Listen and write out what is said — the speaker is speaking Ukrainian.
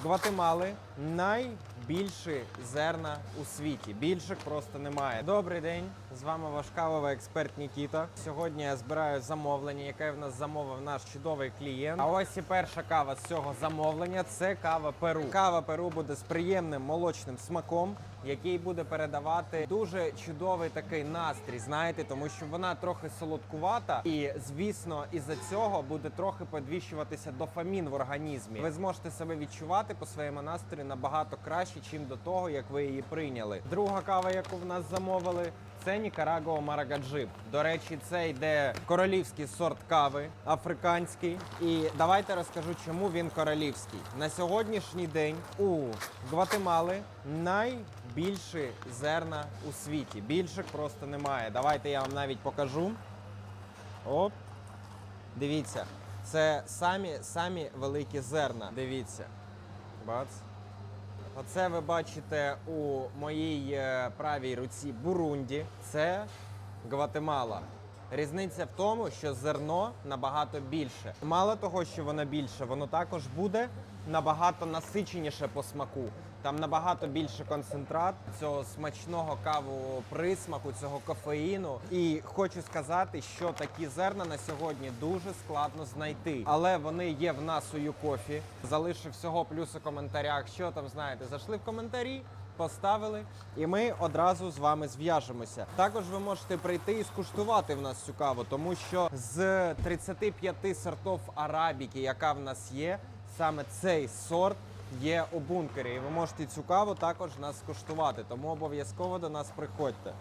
Гватемали найбільші зерна у світі. Більших просто немає. Добрий день, з вами ваш кавовий експерт Нікіта. Сьогодні я збираю замовлення, яке в нас замовив наш чудовий клієнт. А ось і перша кава з цього замовлення це кава Перу. Кава Перу буде з приємним молочним смаком, який буде передавати дуже чудовий такий настрій, знаєте, тому що вона трохи солодкувата, і звісно, із-за цього буде трохи підвищуватися дофамін в організмі. Ви зможете себе відчувати по своєму настрою набагато краще, чим до того, як ви її прийняли. Друга кава, яку в нас замовили. Це Нікарагуа Марагаджип. До речі, це йде королівський сорт кави, африканський. І давайте розкажу, чому він королівський. На сьогоднішній день у Гватемали найбільші зерна у світі. Більших просто немає. Давайте я вам навіть покажу. Оп. Дивіться, це самі самі великі зерна. Дивіться. Бац. Оце ви бачите у моїй е, правій руці Бурунді. Це Гватемала. Різниця в тому, що зерно набагато більше. Мало того, що воно більше, воно також буде набагато насиченіше по смаку. Там набагато більше концентрат цього смачного кавового присмаку, цього кофеїну. І хочу сказати, що такі зерна на сьогодні дуже складно знайти. Але вони є в нас у Юкофі. Залишив всього плюс у коментарях. Що там знаєте, зайшли в коментарі. Поставили, і ми одразу з вами зв'яжемося. Також ви можете прийти і скуштувати в нас цю каву, тому що з 35 сортів арабіки, яка в нас є, саме цей сорт є у бункері. І ви можете цю каву також нас скуштувати. Тому обов'язково до нас приходьте.